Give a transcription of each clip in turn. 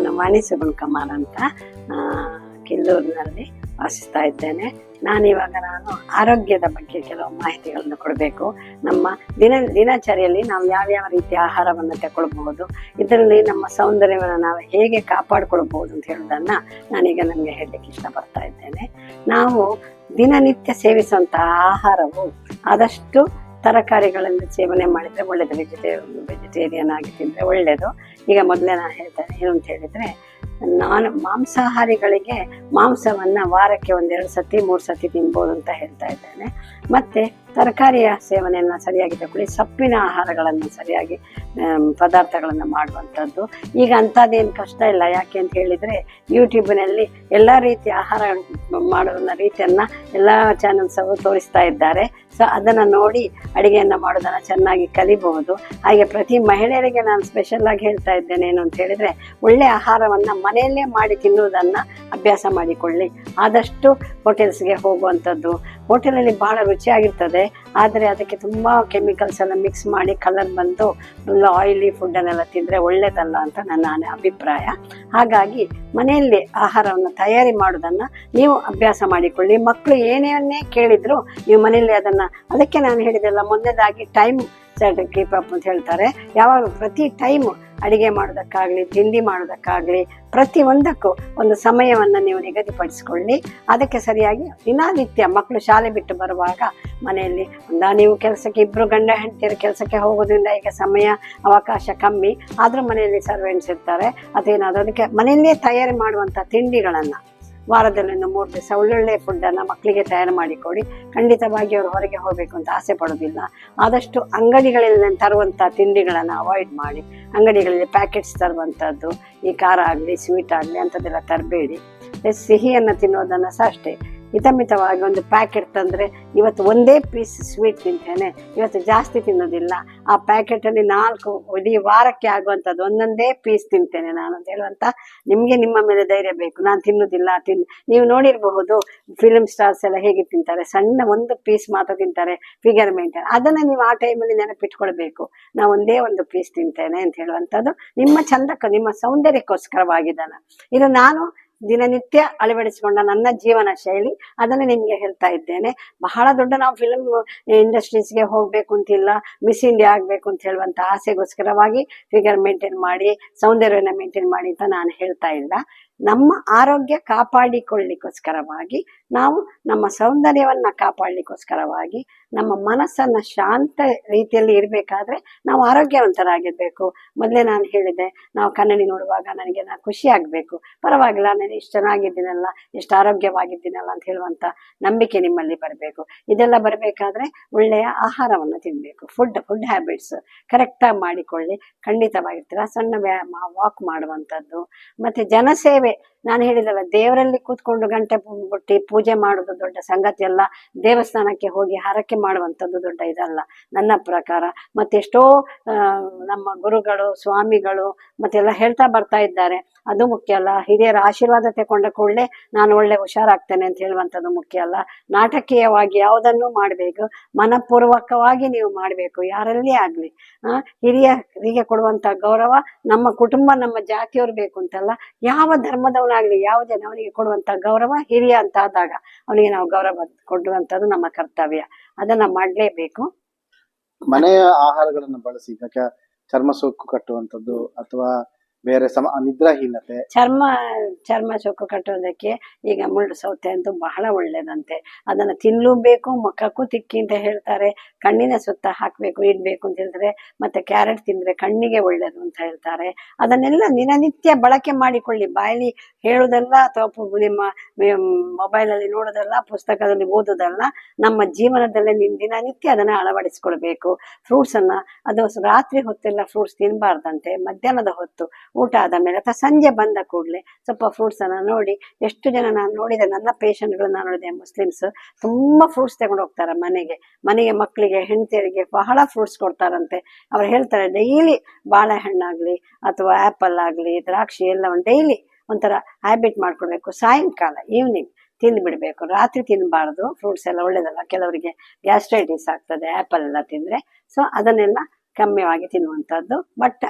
ನಾನು ವಾಣಿ ಕುಮಾರ್ ಅಂತ ಕಿಲ್ಲೂರಿನಲ್ಲಿ ವಾಸಿಸ್ತಾ ಇದ್ದೇನೆ. ನಾನಿವಾಗ ನಾನು ಆರೋಗ್ಯದ ಬಗ್ಗೆ ಕೆಲವು ಮಾಹಿತಿಗಳನ್ನು ಕೊಡಬೇಕು. ನಮ್ಮ ದಿನ, ದಿನಚರಿಯಲ್ಲಿ ನಾವು ಯಾವ್ಯಾವ ರೀತಿಯ ಆಹಾರವನ್ನು ತಗೊಳ್ಬಹುದು, ಇದರಲ್ಲಿ ನಮ್ಮ ಸೌಂದರ್ಯವನ್ನು ನಾವು ಹೇಗೆ ಕಾಪಾಡಿಕೊಳ್ಬಹುದು ಅಂತ ಹೇಳೋದನ್ನು ನಾನೀಗ ನಮಗೆ ಹೇಳಲಿಕ್ಕೆ ಇಷ್ಟಪಡ್ತಾ ಇದ್ದೇನೆ. ನಾವು ದಿನನಿತ್ಯ ಸೇವಿಸುವಂತಹ ಆಹಾರವು ಆದಷ್ಟು ತರಕಾರಿಗಳನ್ನು ಸೇವನೆ ಮಾಡಿದರೆ ಒಳ್ಳೆಯದು ವೆಜಿಟೇ ವೆಜಿಟೇರಿಯನ್ ಆಗಿ ತಿಂದರೆ ಒಳ್ಳೆಯದು ಈಗ ಮೊದಲೇ ನಾನು ಹೇಳ್ತೇನೆ, ಏನು ಅಂತ ಹೇಳಿದರೆ, ನಾನು ಮಾಂಸಾಹಾರಿಗಳಿಗೆ ಮಾಂಸವನ್ನು ವಾರಕ್ಕೆ ಒಂದೆರಡು ಸತಿ, ಮೂರು ಸತಿ ತಿನ್ಬೋದು ಅಂತ ಹೇಳ್ತಾ ಇದ್ದೇನೆ. ಮತ್ತು ತರಕಾರಿಯ ಸೇವನೆಯನ್ನು ಸರಿಯಾಗಿ ತಗೊಳ್ಳಿ, ಸೊಪ್ಪಿನ ಆಹಾರಗಳನ್ನು ಸರಿಯಾಗಿ ಪದಾರ್ಥಗಳನ್ನು ಮಾಡುವಂಥದ್ದು. ಈಗ ಅಂಥದ್ದೇನು ಕಷ್ಟ ಇಲ್ಲ. ಯಾಕೆ ಅಂತ ಹೇಳಿದರೆ ಯೂಟ್ಯೂಬ್ನಲ್ಲಿ ಎಲ್ಲ ರೀತಿಯ ಆಹಾರ ಮಾಡುವ ರೀತಿಯನ್ನು ಎಲ್ಲ ಚಾನಲ್ಸ್ ಅವರು ತೋರಿಸ್ತಾ ಇದ್ದಾರೆ. ಸೊ ಅದನ್ನು ನೋಡಿ ಅಡುಗೆಯನ್ನು ಮಾಡೋದನ್ನು ಚೆನ್ನಾಗಿ ಕಲಿಬಹುದು. ಹಾಗೆ ಪ್ರತಿ ಮಹಿಳೆಯರಿಗೆ ನಾನು ಸ್ಪೆಷಲ್ ಆಗಿ ಹೇಳ್ತಾ ಇದ್ದೇನೆ ಏನು ಅಂತ ಹೇಳಿದರೆ, ಒಳ್ಳೆ ಆಹಾರವನ್ನು ಮನೆಯಲ್ಲೇ ಮಾಡಿ ತಿನ್ನುವುದನ್ನು ಅಭ್ಯಾಸ ಮಾಡಿಕೊಳ್ಳಿ. ಆದಷ್ಟು ಹೋಟೆಲ್ಸ್ಗೆ ಹೋಗುವಂಥದ್ದು. ಹೋಟೆಲಲ್ಲಿ ಭಾಳ ರುಚಿಯಾಗಿರ್ತದೆ. ಆದರೆ ಅದಕ್ಕೆ ತುಂಬ ಕೆಮಿಕಲ್ಸ್ ಎಲ್ಲ ಮಿಕ್ಸ್ ಮಾಡಿ ಕಲರ್ ಬಂದು ಫುಲ್ ಆಯಿಲಿ ಫುಡ್ಡನ್ನೆಲ್ಲ ತಿಂದರೆ ಒಳ್ಳೆಯದಲ್ಲ ಅಂತ ನನ್ನ ಅಭಿಪ್ರಾಯ. ಹಾಗಾಗಿ ಮನೆಯಲ್ಲಿ ಆಹಾರವನ್ನು ತಯಾರಿ ಮಾಡೋದನ್ನು ನೀವು ಅಭ್ಯಾಸ ಮಾಡಿಕೊಳ್ಳಿ. ಮಕ್ಕಳು ಏನೇನೇ ಕೇಳಿದ್ರು ನೀವು ಮನೆಯಲ್ಲಿ ಅದನ್ನು, ಅದಕ್ಕೆ ನಾನು ಹೇಳಿದೆಲ್ಲ ಮೊನ್ನೆದಾಗಿ ಟೈಮ್ ಕೀಪ್ ಅಪ್ ಅಂತ ಹೇಳ್ತಾರೆ. ಯಾವಾಗ ಪ್ರತಿ ಟೈಮ್ ಅಡಿಗೆ ಮಾಡೋದಕ್ಕಾಗಲಿ, ತಿಂಡಿ ಮಾಡೋದಕ್ಕಾಗಲಿ ಪ್ರತಿಯೊಂದಕ್ಕೂ ಒಂದು ಸಮಯವನ್ನು ನೀವು ನಿಗದಿಪಡಿಸಿಕೊಳ್ಳಿ. ಅದಕ್ಕೆ ಸರಿಯಾಗಿ ದಿನಾನಿತ್ಯ ಮಕ್ಕಳು ಶಾಲೆ ಬಿಟ್ಟು ಬರುವಾಗ ಮನೆಯಲ್ಲಿ ಒಂದ ನೀವು ಕೆಲಸಕ್ಕೆ ಇಬ್ಬರು ಗಂಡ ಹೆಂಡತಿಯರು ಕೆಲಸಕ್ಕೆ ಹೋಗೋದ್ರಿಂದ ಈಗ ಸಮಯ, ಅವಕಾಶ ಕಮ್ಮಿ. ಆದರೂ ಮನೆಯಲ್ಲಿ ಸರ್ವೆಂಟ್ಸ್ ಇರ್ತಾರೆ. ಅದೇನಾದರೂ ಅದಕ್ಕೆ ಮನೆಯಲ್ಲೇ ತಯಾರಿ ಮಾಡುವಂಥ ತಿಂಡಿಗಳನ್ನು ವಾರದಲ್ಲಿ ಒಂದು ಮೂರು ದಿವಸ ಒಳ್ಳೊಳ್ಳೆ ಫುಡ್ಡನ್ನು ಮಕ್ಕಳಿಗೆ ತಯಾರು ಮಾಡಿಕೊಡಿ. ಖಂಡಿತವಾಗಿ ಅವರು ಹೊರಗೆ ಹೋಗಬೇಕು ಅಂತ ಆಸೆ ಪಡೋದಿಲ್ಲ ಆದಷ್ಟು ಅಂಗಡಿಗಳಲ್ಲಿ ತರುವಂಥ ತಿಂಡಿಗಳನ್ನು ಅವಾಯ್ಡ್ ಮಾಡಿ. ಅಂಗಡಿಗಳಲ್ಲಿ ಪ್ಯಾಕೆಟ್ಸ್ ತರುವಂಥದ್ದು ಈ ಖಾರ ಆಗಲಿ ಸ್ವೀಟ್ ಆಗಲಿ ಅಂಥದ್ದೆಲ್ಲ ತರಬೇಡಿ. ಸಿಹಿಯನ್ನು ತಿನ್ನೋದನ್ನು ಸಹ ಅಷ್ಟೇ. ಹಿತಮಿತವಾಗಿ ಒಂದು ಪ್ಯಾಕೆಟ್ ತಂದರೆ ಇವತ್ತು ಒಂದೇ ಪೀಸ್ ಸ್ವೀಟ್ ತಿಂತೇನೆ. ಇವತ್ತು ಜಾಸ್ತಿ ತಿನ್ನೋದಿಲ್ಲ. ಆ ಪ್ಯಾಕೆಟಲ್ಲಿ ನಾಲ್ಕು ಇಡೀ ವಾರಕ್ಕೆ ಆಗುವಂಥದ್ದು ಒಂದೊಂದೇ ಪೀಸ್ ತಿಂತೇನೆ ನಾನು ಅಂತ ಹೇಳುವಂಥ ನಿಮಗೆ ನಿಮ್ಮ ಮೇಲೆ ಧೈರ್ಯ ಬೇಕು. ನಾನು ತಿನ್ನೋದಿಲ್ಲ, ತಿನ್. ನೀವು ನೋಡಿರಬಹುದು ಫಿಲ್ಮ್ ಸ್ಟಾರ್ಸ್ ಎಲ್ಲ ಹೇಗೆ ತಿಂತಾರೆ. ಸಣ್ಣ ಒಂದು ಪೀಸ್ ಮಾತ್ರ ತಿಂತಾರೆ ಫಿಗರ್ ಮೇಂಟೈನ್ ಅದನ್ನು ನೀವು ಆ ಟೈಮಲ್ಲಿ ನೆನಪಿಟ್ಕೊಳ್ಬೇಕು. ನಾನು ಒಂದೇ ಒಂದು ಪೀಸ್ ತಿಂತೇನೆ ಅಂತ ಹೇಳುವಂಥದ್ದು ನಿಮ್ಮ ಚಂದಕ್ಕೆ ನಿಮ್ಮ ಸೌಂದರ್ಯಕ್ಕೋಸ್ಕರವಾಗಿದ್ದಾನೆ ಇದು ನಾನು ದಿನನಿತ್ಯ ಅಳವಡಿಸಿಕೊಂಡ ನನ್ನ ಜೀವನ ಶೈಲಿ, ಅದನ್ನು ನಿಮಗೆ ಹೇಳ್ತಾ ಇದ್ದೇನೆ. ಬಹಳ ದೊಡ್ಡ ನಾವು ಫಿಲ್ಮ್ ಇಂಡಸ್ಟ್ರೀಸ್ಗೆ ಹೋಗಬೇಕು ಅಂತಿಲ್ಲ ಮಿಸ್ ಇಂಡಿಯಾ ಆಗಬೇಕು ಅಂತ ಹೇಳುವಂಥ ಆಸೆಗೋಸ್ಕರವಾಗಿ ಫಿಗರ್ ಮೇಂಟೈನ್ ಮಾಡಿ ಸೌಂದರ್ಯವನ್ನು ಮೇಂಟೈನ್ ಮಾಡಿ ಅಂತ ನಾನು ಹೇಳ್ತಾ ಇಲ್ಲ. ನಮ್ಮ ಆರೋಗ್ಯ ಕಾಪಾಡಿಕೊಳ್ಳಿಕ್ಕೋಸ್ಕರವಾಗಿ ನಾವು ನಮ್ಮ ಸೌಂದರ್ಯವನ್ನ ಕಾಪಾಡಲಿಕ್ಕೋಸ್ಕರವಾಗಿ ನಮ್ಮ ಮನಸ್ಸನ್ನ ಶಾಂತ ರೀತಿಯಲ್ಲಿ ಇರಬೇಕಾದ್ರೆ ನಾವು ಆರೋಗ್ಯವಂತರಾಗಿರ್ಬೇಕು. ಮೊದಲೇ ನಾನು ಹೇಳಿದೆ ನಾವು ಕನ್ನಡಿ ನೋಡುವಾಗ ನನಗೆ ನಾನು ಖುಷಿ ಆಗಬೇಕು. ಪರವಾಗಿಲ್ಲ, ನಾನು ಇಷ್ಟು ಚೆನ್ನಾಗಿದ್ದೀನಲ್ಲ ಎಷ್ಟು ಆರೋಗ್ಯವಾಗಿದ್ದೀನಲ್ಲ ಅಂತ ಹೇಳುವಂತ ನಂಬಿಕೆ ನಿಮ್ಮಲ್ಲಿ ಬರಬೇಕು. ಇದೆಲ್ಲ ಬರಬೇಕಾದ್ರೆ ಒಳ್ಳೆಯ ಆಹಾರವನ್ನು ತಿನ್ನಬೇಕು ಫುಡ್ ಫುಡ್ ಹ್ಯಾಬಿಟ್ಸ್ ಕರೆಕ್ಟಾಗಿ ಮಾಡಿಕೊಳ್ಳಿ. ಖಂಡಿತವಾಗಿರ್ತೀರ. ಸಣ್ಣ ವ್ಯಾಯಾಮ ವಾಕ್ ಮಾಡುವಂಥದ್ದು. ಮತ್ತೆ ಜನಸೇವೆ, ನಾನು ಹೇಳಿದಲ್ಲ, ದೇವರಲ್ಲಿ ಕೂತ್ಕೊಂಡು ಗಂಟೆ ಬಿಟ್ಟು ಬುಟ್ಟಿ ಪೂಜೆ ಮಾಡೋದು ದೊಡ್ಡ ಸಂಗತಿ ಅಲ್ಲ. ದೇವಸ್ಥಾನಕ್ಕೆ ಹೋಗಿ ಹರಕೆ ಮಾಡುವಂಥದ್ದು ದೊಡ್ಡ ಇದಲ್ಲ. ನನ್ನ ಪ್ರಕಾರ ಮತ್ತೆಷ್ಟೋ ನಮ್ಮ ಗುರುಗಳು, ಸ್ವಾಮಿಗಳು ಮತ್ತೆಲ್ಲ ಹೇಳ್ತಾ ಬರ್ತಾ ಇದ್ದಾರೆ. ಅದು ಮುಖ್ಯ ಅಲ್ಲ. ಹಿರಿಯರ ಆಶೀರ್ವಾದ ತಗೊಂಡ ಕೂಡಲೇ ನಾನು ಒಳ್ಳೆ ಹುಷಾರಾಗ್ತೇನೆ ಅಂತ ಹೇಳುವಂಥದ್ದು ಮುಖ್ಯ ಅಲ್ಲ. ನಾಟಕೀಯವಾಗಿ ಯಾವುದನ್ನು ಮಾಡಬೇಕು, ಮನಪೂರ್ವಕವಾಗಿ ನೀವು ಮಾಡಬೇಕು, ಯಾರಲ್ಲಿ ಆಗಲಿ ಹಿರಿಯರಿಗೆ ಕೊಡುವಂಥ ಗೌರವ ನಮ್ಮ ಕುಟುಂಬ, ನಮ್ಮ ಜಾತಿಯವ್ರು ಬೇಕು ಅಂತಲ್ಲ. ಯಾವ ಧರ್ಮದವನಾಗಲಿ, ಯಾವ ಜನವನಿಗೆ ಕೊಡುವಂಥ ಗೌರವ ಹಿರಿಯ ಅಂತ ಅವನಿಗೆ ನಾವು ಗೌರವ ಕೊಡುವಂತದ್ದು ನಮ್ಮ ಕರ್ತವ್ಯ. ಅದನ್ನ ಮಾಡಲೇಬೇಕು. ಮನೆಯ ಆಹಾರಗಳನ್ನು ಬಳಸಿ ಚರ್ಮ ಸೋಕು ಕಟ್ಟುವಂಥದ್ದು ಅಥವಾ ಬೇರೆ ಸಮ, ನಿದ್ರಾಹೀನತೆ. ಚರ್ಮ ಚರ್ಮ ಚೊಕ್ಕು ಕಟ್ಟೋದಕ್ಕೆ ಈಗ ಮುಳ್ಳು ಸೌತೆ ಅಂತೂ ಬಹಳ ಒಳ್ಳೇದಂತೆ. ಅದನ್ನ ತಿನ್ನಲೂಬೇಕು ಮುಖಕ್ಕೂ ತಿಕ್ಕಿ ಅಂತ ಹೇಳ್ತಾರೆ. ಕಣ್ಣಿನ ಸುತ್ತ ಹಾಕಬೇಕು, ಇಡ್ಬೇಕು ಅಂತ ಹೇಳಿದ್ರೆ ಮತ್ತೆ ಕ್ಯಾರೆಟ್ ತಿಂದ್ರೆ ಕಣ್ಣಿಗೆ ಒಳ್ಳೇದು ಅಂತ ಹೇಳ್ತಾರೆ. ಅದನ್ನೆಲ್ಲ ದಿನನಿತ್ಯ ಬಳಕೆ ಮಾಡಿಕೊಳ್ಳಿ. ಬಾಯಲ್ಲಿ ಹೇಳುವುದಲ್ಲ ಅಥವಾ ನಿಮ್ಮ ಮೊಬೈಲಲ್ಲಿ ನೋಡೋದಲ್ಲ, ಪುಸ್ತಕದಲ್ಲಿ ಓದೋದಲ್ಲ, ನಮ್ಮ ಜೀವನದಲ್ಲೇ ನಿಮ್ ದಿನನಿತ್ಯ ಅದನ್ನ ಅಳವಡಿಸ್ಕೊಳ್ಬೇಕು. ಫ್ರೂಟ್ಸ್ ಅನ್ನ ಅದು ರಾತ್ರಿ ಹೊತ್ತೆಲ್ಲ ಫ್ರೂಟ್ಸ್ ತಿನ್ನಬಾರ್ದಂತೆ ಮಧ್ಯಾಹ್ನದ ಹೊತ್ತು ಊಟ ಆದ ಮೇಲೆ ಅಥವಾ ಸಂಜೆ ಬಂದ ಕೂಡಲೇ ಸ್ವಲ್ಪ ಫ್ರೂಟ್ಸ್ ಅನ್ನ ನೋಡಿ, ಎಷ್ಟು ಜನ ನಾನು ನೋಡಿದೆ ನನ್ನ ಪೇಷಂಟ್ಗಳನ್ನ ನೋಡಿದೆ ಮುಸ್ಲಿಮ್ಸ್ ತುಂಬ ಫ್ರೂಟ್ಸ್ ತಗೊಂಡು ಹೋಗ್ತಾರೆ ಮನೆಗೆ. ಮನೆಗೆ ಮಕ್ಕಳಿಗೆ ಹೆಂಡತಿಯರಿಗೆ ಬಹಳ ಫ್ರೂಟ್ಸ್ ಕೊಡ್ತಾರಂತೆ. ಅವ್ರು ಹೇಳ್ತಾರೆ, ಡೈಲಿ ಬಾಳೆಹಣ್ಣಾಗಲಿ ಅಥವಾ ಆ್ಯಪಲ್ ಆಗಲಿ, ದ್ರಾಕ್ಷಿ ಎಲ್ಲವನ್ನು ಡೈಲಿ ಒಂಥರ ಹ್ಯಾಬಿಟ್ ಮಾಡ್ಕೊಳ್ಬೇಕು ಸಾಯಂಕಾಲ ಈವ್ನಿಂಗ್ ತಿಂದ್ಬಿಡಬೇಕು. ರಾತ್ರಿ ತಿನ್ನಬಾರ್ದು ಫ್ರೂಟ್ಸ್ ಎಲ್ಲ ಒಳ್ಳೇದಲ್ಲ. ಕೆಲವರಿಗೆ ಗ್ಯಾಸ್ಟ್ರೈಟಿಸ್ ಆಗ್ತದೆ ಆ್ಯಪಲ್ ಎಲ್ಲ ತಿಂದರೆ. ಸೊ ಅದನ್ನೆಲ್ಲ ಕಮ್ಮಿಯಾಗಿ ತಿನ್ನುವಂಥದ್ದು. ಬಟ್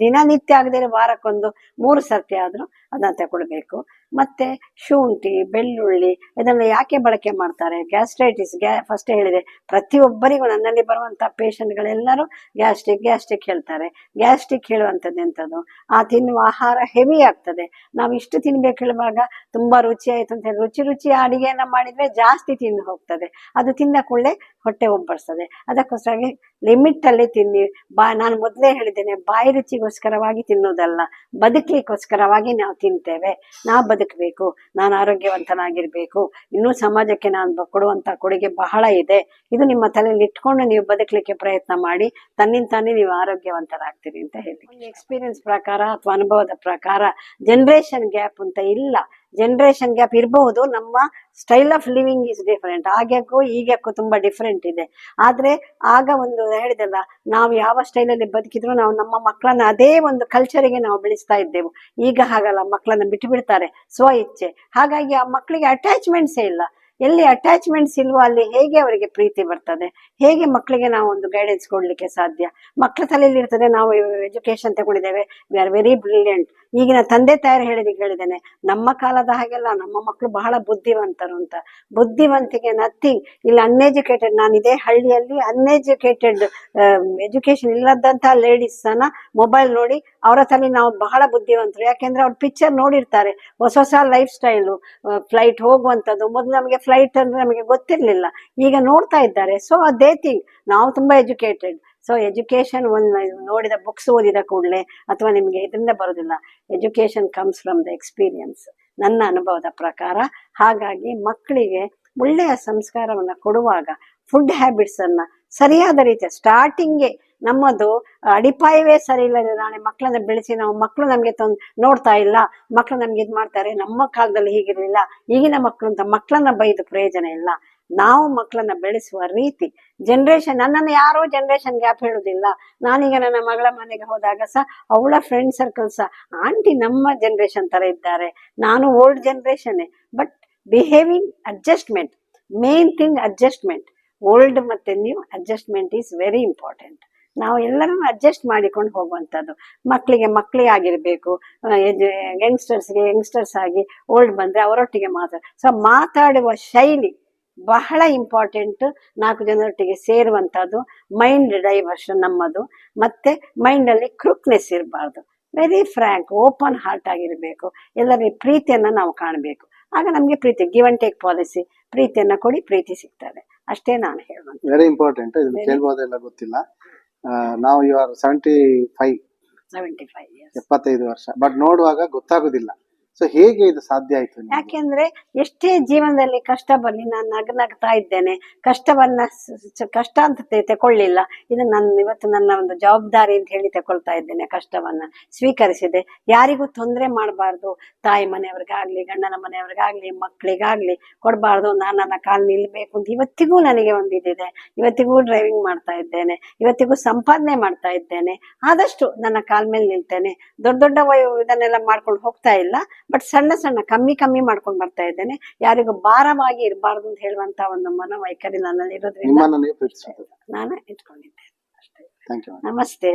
ದಿನನಿತ್ಯ ಆಗದೇ ವಾರಕ್ಕೊಂದು ಮೂರು ಸರ್ತಿ ಆದರೂ ಅದನ್ನ ತಗೊಳ್ಬೇಕು. ಮತ್ತೆ ಶುಂಠಿ, ಬೆಳ್ಳುಳ್ಳಿ ಇದನ್ನ ಯಾಕೆ ಬಳಕೆ ಮಾಡ್ತಾರೆ? ಗ್ಯಾಸ್ಟ್ರೈಟಿಸ್ ಗ್ಯಾ ಫಸ್ಟ್ ಹೇಳಿದೆ. ಪ್ರತಿಯೊಬ್ಬರಿಗೂ ನನ್ನಲ್ಲಿ ಬರುವಂತ ಪೇಷಂಟ್ಗಳೆಲ್ಲರೂ ಗ್ಯಾಸ್ಟ್ರಿಕ್ ಗ್ಯಾಸ್ಟ್ರಿಕ್ ಹೇಳ್ತಾರೆ. ಗ್ಯಾಸ್ಟ್ರಿಕ್ ಹೇಳುವಂಥದ್ದು ಎಂಥದ್ದು? ಆ ತಿನ್ನುವ ಆಹಾರ ಹೆವಿ ಆಗ್ತದೆ. ನಾವು ಇಷ್ಟು ತಿನ್ಬೇಕು ಹೇಳುವಾಗ ತುಂಬಾ ರುಚಿ ಆಯ್ತು ಅಂತ ರುಚಿ ರುಚಿ ಅಡಿಗೆಯನ್ನ ಮಾಡಿದ್ರೆ ಜಾಸ್ತಿ ತಿಂದು ಹೋಗ್ತದೆ. ಅದು ತಿಂದ ಕೂಡಲೇ ಹೊಟ್ಟೆ ಒಬ್ಬರ್ಸ್ತದೆ ಅದಕ್ಕೋಸ್ಕರ ಲಿಮಿಟ್ ಅಲ್ಲಿ ತಿನ್ನಿ. ಬಾ, ನಾನು ಮೊದಲೇ ಹೇಳಿದ್ದೇನೆ, ಬಾಯಿ ರುಚಿಗೋಸ್ಕರವಾಗಿ ತಿನ್ನೋದಲ್ಲ. ಬದುಕಲಿಕ್ಕೋಸ್ಕರವಾಗಿ ನಾವು ತಿಂತೇವೆ. ನಾವು ಬದುಕಬೇಕು ನಾನು ಆರೋಗ್ಯವಂತನಾಗಿರ್ಬೇಕು ಇನ್ನೂ ಸಮಾಜಕ್ಕೆ ನಾನು ಕೊಡುವಂತ ಕೊಡುಗೆ ಬಹಳ ಇದೆ. ಇದು ನಿಮ್ಮ ತಲೆಯಲ್ಲಿ ಇಟ್ಕೊಂಡು ನೀವು ಬದುಕಲಿಕ್ಕೆ ಪ್ರಯತ್ನ ಮಾಡಿ ತನ್ನಿಂದ ತಾನೇ ನೀವು ಆರೋಗ್ಯವಂತರಾಗ್ತೀರಿ ಅಂತ ಹೇಳಿ. ಎಕ್ಸ್ಪೀರಿಯನ್ಸ್ ಪ್ರಕಾರ ಅಥವಾ ಅನುಭವದ ಪ್ರಕಾರ ಜನರೇಷನ್ ಗ್ಯಾಪ್ ಅಂತ ಇಲ್ಲ. ಜನರೇಷನ್ ಗ್ಯಾಪ್ ಇರಬಹುದು, ನಮ್ಮ style of living is different ಆಗ್ಯಾಕ್ಕೂ ಈಗ್ಯಾಕ್ಕೂ ತುಂಬಾ ಡಿಫರೆಂಟ್ ಇದೆ. ಆದ್ರೆ ಆಗ ಒಂದು ಹೇಳಿದಲ್ಲ, ನಾವು ಯಾವ ಸ್ಟೈಲಲ್ಲಿ ಬದುಕಿದ್ರು ನಾವು ನಮ್ಮ ಮಕ್ಕಳನ್ನ ಅದೇ ಒಂದು ಕಲ್ಚರಿಗೆ ನಾವು ಬೆಳೆಸ್ತಾ ಇದ್ದೆವು. ಈಗ ಹಾಗಲ್ಲ, ಮಕ್ಕಳನ್ನ ಬಿಟ್ಟು ಬಿಡ್ತಾರೆ ಸ್ವ ಇಚ್ಛೆ ಹಾಗಾಗಿ ಆ ಮಕ್ಕಳಿಗೆ ಅಟ್ಯಾಚ್ಮೆಂಟ್ಸೇ ಇಲ್ಲ. ಎಲ್ಲಿ ಅಟ್ಯಾಚ್ಮೆಂಟ್ಸ್ ಇಲ್ವೋ ಅಲ್ಲಿ ಹೇಗೆ ಅವರಿಗೆ ಪ್ರೀತಿ ಬರ್ತದೆ? ಹೇಗೆ ಮಕ್ಕಳಿಗೆ ನಾವು ಒಂದು ಗೈಡೆನ್ಸ್ ಕೊಡಲಿಕ್ಕೆ ಸಾಧ್ಯ? ಮಕ್ಕಳ ತಲೆಯಲ್ಲಿ ಇರ್ತದೆ, ನಾವು ಎಜುಕೇಶನ್ ತಗೊಂಡಿದ್ದೇವೆ ವಿ ಆರ್ ವೆರಿ ಬ್ರಿಲಿಯಂಟ್ ಈಗಿನ ತಂದೆ ತಾಯರು ಹೇಳಿದ ಹೇಳಿದ್ದೇನೆ, ನಮ್ಮ ಕಾಲದ ಹಾಗೆಲ್ಲ ನಮ್ಮ ಮಕ್ಕಳು ಬಹಳ ಬುದ್ಧಿವಂತರು ಅಂತ. ಬುದ್ಧಿವಂತಿಕೆ ನಥಿಂಗ್ ಇಲ್ಲಿ ಅನ್ಎಜುಕೇಟೆಡ್ ನಾನು ಇದೇ ಹಳ್ಳಿಯಲ್ಲಿ ಅನ್ಎಜುಕೇಟೆಡ್ ಎಜುಕೇಶನ್ ಇಲ್ಲದಂತಹ ಲೇಡೀಸ್ ಅನ್ನ ಮೊಬೈಲ್ ನೋಡಿ ಅವರ ತಲೆ ನಾವು ಬಹಳ ಬುದ್ಧಿವಂತರು. ಯಾಕೆಂದ್ರೆ ಅವ್ರು ಪಿಕ್ಚರ್ ನೋಡಿರ್ತಾರೆ, ಹೊಸ ಹೊಸ ಲೈಫ್ ಸ್ಟೈಲು ಫ್ಲೈಟ್ ಹೋಗುವಂಥದ್ದು ಮೊದಲು ನಮಗೆ ಫ್ಲೈಟ್ ಅಂದ್ರೆ ನಮಗೆ ಗೊತ್ತಿರಲಿಲ್ಲ. ಈಗ ನೋಡ್ತಾ ಇದ್ದಾರೆ. ಸೊ ಅದೇ ಥಿಂಗ್ ನಾವು ತುಂಬ ಎಜುಕೇಟೆಡ್ ಸೊ ಎಜುಕೇಶನ್ ಒಂದು ನೋಡಿದ ಬುಕ್ಸ್ ಓದಿದ ಕೂಡಲೇ ಅಥವಾ ನಿಮಗೆ ಇದರಿಂದ ಬರೋದಿಲ್ಲ. Education comes from the experience ನನ್ನ ಅನುಭವದ ಪ್ರಕಾರ, ಹಾಗಾಗಿ ಮಕ್ಕಳಿಗೆ ಒಳ್ಳೆಯ ಸಂಸ್ಕಾರವನ್ನು ಕೊಡುವಾಗ ಫುಡ್ ಹ್ಯಾಬಿಟ್ಸನ್ನು ಸರಿಯಾದ ರೀತಿ ಸ್ಟಾರ್ಟಿಂಗ್ಗೆ ನಮ್ಮದು ಅಡಿಪಾಯವೇ ಸರಿ ಇಲ್ಲದೆ ನಾಳೆ ಮಕ್ಕಳನ್ನ ಬೆಳೆಸಿ ನಾವು ಮಕ್ಕಳು ನಮಗೆ ತೊಂದ್ ನೋಡ್ತಾ ಇಲ್ಲ ಮಕ್ಕಳು ನಮ್ಗೆ ಇದು ಮಾಡ್ತಾರೆ, ನಮ್ಮ ಕಾಲದಲ್ಲಿ ಹೀಗಿರ್ಲಿಲ್ಲ, ಈಗಿನ ಮಕ್ಕಳು ಅಂತ ಮಕ್ಕಳನ್ನ ಬೈದು ಪ್ರಯೋಜನ ಇಲ್ಲ. ನಾವು ಮಕ್ಕಳನ್ನ ಬೆಳೆಸುವ ರೀತಿ ಜನರೇಷನ್ ನನ್ನನ್ನು ಯಾರೋ ಜನರೇಷನ್ ಗ್ಯಾಪ್ ಹೇಳುದಿಲ್ಲ. ನಾನೀಗ ನನ್ನ ಮಗಳ ಮನೆಗೆ ಹೋದಾಗ ಸಹ ಅವಳ ಫ್ರೆಂಡ್ ಸರ್ಕಲ್ ಸಹ ಆಂಟಿ ನಮ್ಮ ಜನರೇಷನ್ ತರ ಇದ್ದಾರೆ. ನಾನು old generation but behaving adjustment main thing adjustment old ಮತ್ತು new adjustment is very important ನಾವು ಎಲ್ಲರನ್ನು ಅಡ್ಜಸ್ಟ್ ಮಾಡಿಕೊಂಡು ಹೋಗುವಂಥದ್ದು. ಮಕ್ಕಳಿಗೆ ಮಕ್ಕಳೇ ಆಗಿರಬೇಕು. ಯಂಗ್ಸ್ಟರ್ಸ್ಗೆ ಯಂಗ್ಸ್ಟರ್ಸ್ ಆಗಿ ಓಲ್ಡ್ ಬಂದರೆ ಅವರೊಟ್ಟಿಗೆ ಮಾತಾಡ ಸೊ ಮಾತಾಡುವ ಶೈಲಿ ಬಹಳ ಇಂಪಾರ್ಟೆಂಟ್ ನಾಲ್ಕು ಜನರೊಟ್ಟಿಗೆ ಸೇರುವಂಥದ್ದು ಮೈಂಡ್ ಡೈವರ್ಷನ್ ನಮ್ಮದು. ಮತ್ತು ಮೈಂಡಲ್ಲಿ ಕ್ರುಕ್ನೆಸ್ ಇರಬಾರ್ದು. ವೆರಿ ಫ್ರ್ಯಾಂಕ್ ಓಪನ್ ಹಾರ್ಟ್ ಆಗಿರಬೇಕು. ಎಲ್ಲರಿಗೆ ಪ್ರೀತಿಯನ್ನು ನಾವು ಕಾಣಬೇಕು. ಆಗ ನಮಗೆ ಪ್ರೀತಿ ಗಿವ್ ಅಂಡ್ ಟೇಕ್ ಪಾಲಿಸಿ ಪ್ರೀತಿಯನ್ನ ಕೊಡಿ ಪ್ರೀತಿ ಸಿಗ್ತದೆ. ಅಷ್ಟೇ ನಾನು ಹೇಳುವಂತ ವೆರಿ ಇಂಪಾರ್ಟೆಂಟ್ ಇದನ್ನ ಕೇಳ್ಬೋದೆಲ್ಲ ಗೊತ್ತಿಲ್ಲ. ನಾವು you are seventy five seventy five ಎಪ್ಪತ್ತೈದು ವರ್ಷ. ಬಟ್ ನೋಡುವಾಗ ಗೊತ್ತಾಗುದಿಲ್ಲ. ಸೊ ಹೇಗೆ ಇದು ಸಾಧ್ಯ ಆಯ್ತು ಯಾಕೆಂದ್ರೆ ಎಷ್ಟೇ ಜೀವನದಲ್ಲಿ ಕಷ್ಟ ಬರಲಿ ನಾನು ನಗ್ನಗ್ತಾ ಇದ್ದೇನೆ. ಕಷ್ಟವನ್ನ ಕಷ್ಟ ಅಂತ ತಗೊಳ್ಳಿಲ್ಲ ಇದು ನನ್ನ ಇವತ್ತು ನನ್ನ ಒಂದು ಜವಾಬ್ದಾರಿ ಅಂತ ಹೇಳಿ ತಕೊಳ್ತಾ ಇದ್ದೇನೆ ಕಷ್ಟವನ್ನ ಸ್ವೀಕರಿಸಿದೆ. ಯಾರಿಗೂ ತೊಂದರೆ ಮಾಡಬಾರ್ದು. ತಾಯಿ ಮನೆಯವ್ರಿಗಾಗ್ಲಿ, ಗಂಡನ ಮನೆಯವ್ರಿಗಾಗ್ಲಿ ಮಕ್ಕಳಿಗಾಗ್ಲಿ ಕೊಡಬಾರ್ದು. ನಾನು ನನ್ನ ಕಾಲು ನಿಲ್ಬೇಕು ಅಂತ ಇವತ್ತಿಗೂ ನನಗೆ ಒಂದು ಇದಿದೆ ಇವತ್ತಿಗೂ ಡ್ರೈವಿಂಗ್ ಮಾಡ್ತಾ ಇದ್ದೇನೆ. ಇವತ್ತಿಗೂ ಸಂಪಾದನೆ ಮಾಡ್ತಾ ಇದ್ದೇನೆ. ಆದಷ್ಟು ನನ್ನ ಕಾಲ್ ಮೇಲೆ ನಿಲ್ತೇನೆ. ದೊಡ್ಡ ದೊಡ್ಡ ವಯ, ಇದನ್ನೆಲ್ಲ ಮಾಡ್ಕೊಂಡು ಹೋಗ್ತಾ ಇಲ್ಲ. ಬಟ್ ಸಣ್ಣ ಸಣ್ಣ ಕಮ್ಮಿ ಕಮ್ಮಿ ಮಾಡ್ಕೊಂಡು ಬರ್ತಾ ಇದ್ದೇನೆ. ಯಾರಿಗೂ ಭಾರವಾಗಿ ಇರಬಾರ್ದು ಅಂತ ಹೇಳುವಂತ ಒಂದು ಮನೋವೈಖರಿ ನನ್ನಲ್ಲಿ ಇರೋದ್ರಿಂದ ನಾನು ಇಟ್ಕೊಂಡಿದ್ದೆ ಅಷ್ಟೇ. ಥ್ಯಾಂಕ್ ಯು ನಮಸ್ತೆ.